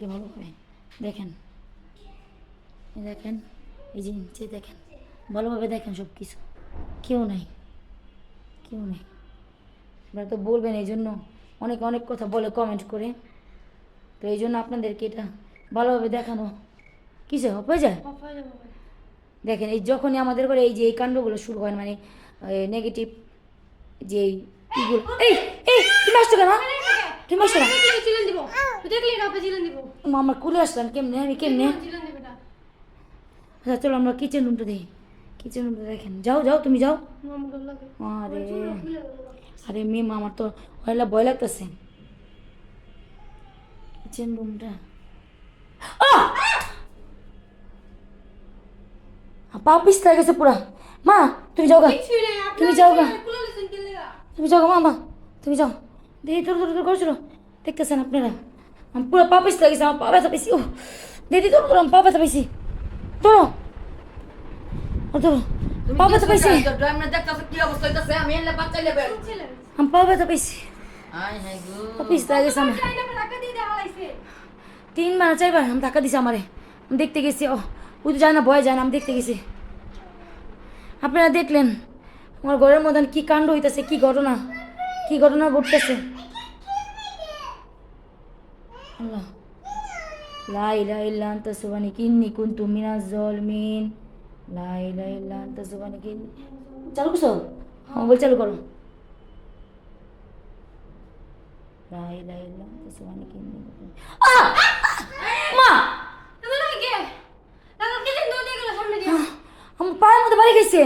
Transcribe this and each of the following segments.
দেখেন। এই দেখেন দেখেন এই যে নিচে দেখেন। ভালোভাবে দেখেন সব কিছু কেউ নাই। কেউ নেই। আপনারা তো বলবেন এই জন্য অনেক অনেক কথা বলে কমেন্ট করে। তো এই জন্য আপনাদেরকে এটা ভালোভাবে দেখানো কিসে হয়ে যায়? দেখেন এই যখনই আমাদের করে এই যে এই কাণ্ডগুলো শুরু হয় মানে নেগেটিভ যে এই এই এই তুমি আসছো কেন তুমি আসছো না দেখলি আপনি চিলেন দিব। আমার কুলে আসলাম কেমনে? আমি কেমনে? চিলেন দিব এটা। আচ্ছা চলো আমরা কিচেন রুমটা দেখি। কিচেন রুমটা দেখেন। যাও যাও তুমি যাও। মাম আরে। আরে মেম আমার তো হয়লা ভয় লাগতেছে। কিচেন রুমটা পা পিস্তা গেছে পুরা। মা তুমি যাও গা। তুমি যাও গা। তুমি যাও গা মা তুমি যাও। দেখি তোর তোর তোর করছিল দেখতেছেন আপনারা? আমি পুরো পা পিস্তা গেছে আমার পা ব্যথা পেয়েছি ও দিদি তোর তোর আমি পা ব্যথা পেয়েছি তোর তোর পা ব্যথা পেয়েছি ড্রাইভার দেখতেছে কি অবস্থা হইতাছে আমি পা ব্যথা পেয়েছি দিয়ে তিনবার চারবার আমি টাকা দিছি আমারে আমি দেখতে গেছি ও ওই তো যায় না ভয় যায় না আমি দেখতে গেছি আপনারা দেখলেন আমার ঘরের মধ্যে কি কাণ্ড হইতেছে কি ঘটনা কি ঘটনা ঘটতেছে আল্লাহ লা ইলাহা ইল্লা আনতা সুবহানাকা ইন্নী কুনতু মিনাজ জালিমিন লা ইলাহা ইল্লা আনতা সুবহানাকা ইন্নী চালু করছ? হ্যাঁ। বল চালু করো। লা ইলাহা ইল্লা আনতা সুবহানাকা ইন্নী আহ! মা! তুমি কে? লাগা কি দিন দৌড়ে গেল সামনে দিয়ে? আমার পায়ের মধ্যে বাড়ি গেছে।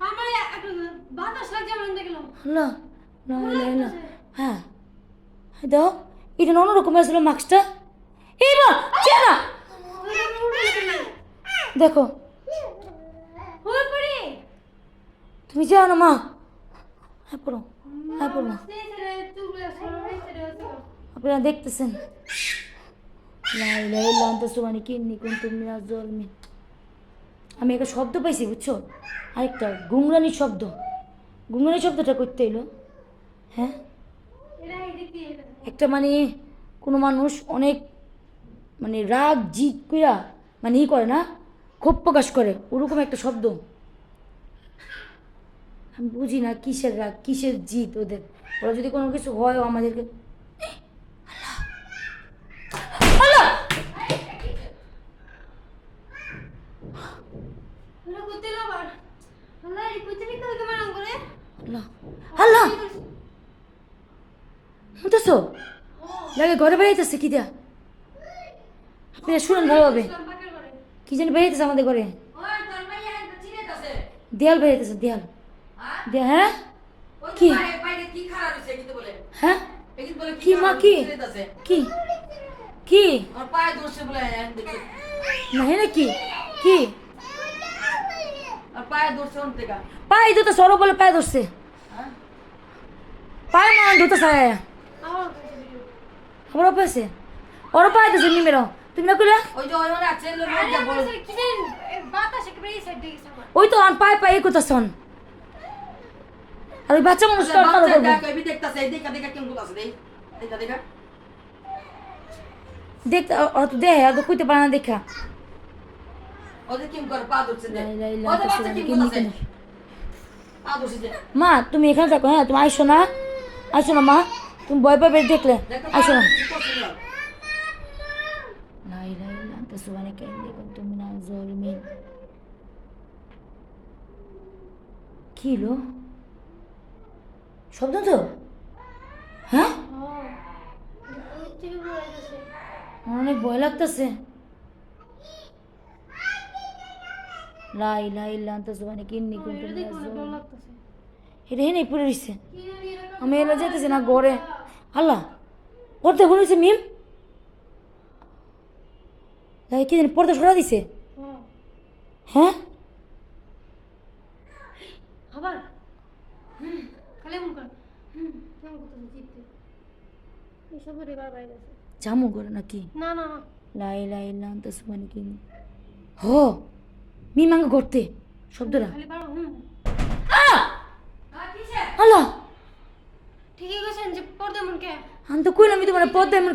আমার একটু বাতাস লাগছে আমার দেখে গেলাম আল্লাহ লা ইলাহা ইল্লা হ্যাঁ হ্যাঁ, দাও। এটা অন্যরকম আসলো মাস্কটা এই মা চেনা দেখো তুমি যাও না মা। হ্যাঁ পড়ো। হ্যাঁ পড়ো। আপনারা দেখতেছেন। আমি একটা শব্দ পাইছি বুঝছ? আরেকটা গুংরানি শব্দ। গুংরানি শব্দটা করতে এলো হ্যাঁ? একটা মানে কোনো মানুষ অনেক মানে রাগ জিত কইরা মানে ই করে না, ক্ষোভ প্রকাশ করে, ওরকম একটা শব্দ। আমি বুঝি না কিসের রাগ, কিসের জিত ওদের? ওরা যদি কোনো কিছু হয় আমাদেরকে আল্লাহ! ওরা করতে লাবার আল্লাহ এই কইতে নিতে হবে মারাম করে আল্লাহ আল্লাহ শুনতেছো লাগে ঘরে বেড়াইতেছে কি দিয়া? আপনারা শুনেন ভালোভাবে। পাকের করে কি জানি বেড়াইতেছে আমাদের ঘরে? দেয়াল বেড়াইতেছে, দেয়াল। হ্যাঁ? কি? হ্যাঁ? কি মা, কি? কি? কি? না কি? কি? পায়ে পায়ে সরো বলে পায়ে ধরছে। পায়ে মা দুটো সায়া আমার কাছে দিও আমার পাশে ওর পায়ে দিছে নিমের তুমি না কইলা? ওই যে ওই মানে আছে ওই তো আন পায়ে পায়ে কোথাছন আর ওই বাচ্চা মানুষ কারও বাচ্চা করব দেখতাছে এই দেখা দেখা কেমন আছে দেই দেখা দেখা। দেখতে ওরা তো দেয় আর তো কইতে পারে না দেখা। তো মা তুমি এখানে থাকো হ্যাঁ তুমি আইসো না। আইসো না মা। তুমি ভয় পাবে দেখলে। আসো। লাই লাই তুমি না কি লো? শব্দ তো? হ্যাঁ? অনেক ভয় লাগতেছে। লাই লাই লান্তা মানে কেন দেখুন তুমি হেনে পড়ে রইছে আমি এলে যেতেছি না গড়ে আল্লাহ পড়তে বলেছে মিম কি জানি পড়তে সরা দিছে? হ্যাঁ? আবার? জামু করে নাকি? না না না। লা ইলাহা ইল্লা আনতা সুবহানাকা ইন্নী হো মিমাঙ্গ করতে শব্দটা খালি পারো হুম আহ! আর কিসে আল্লাহ ঠিকই কইছেন যে পর্দা মন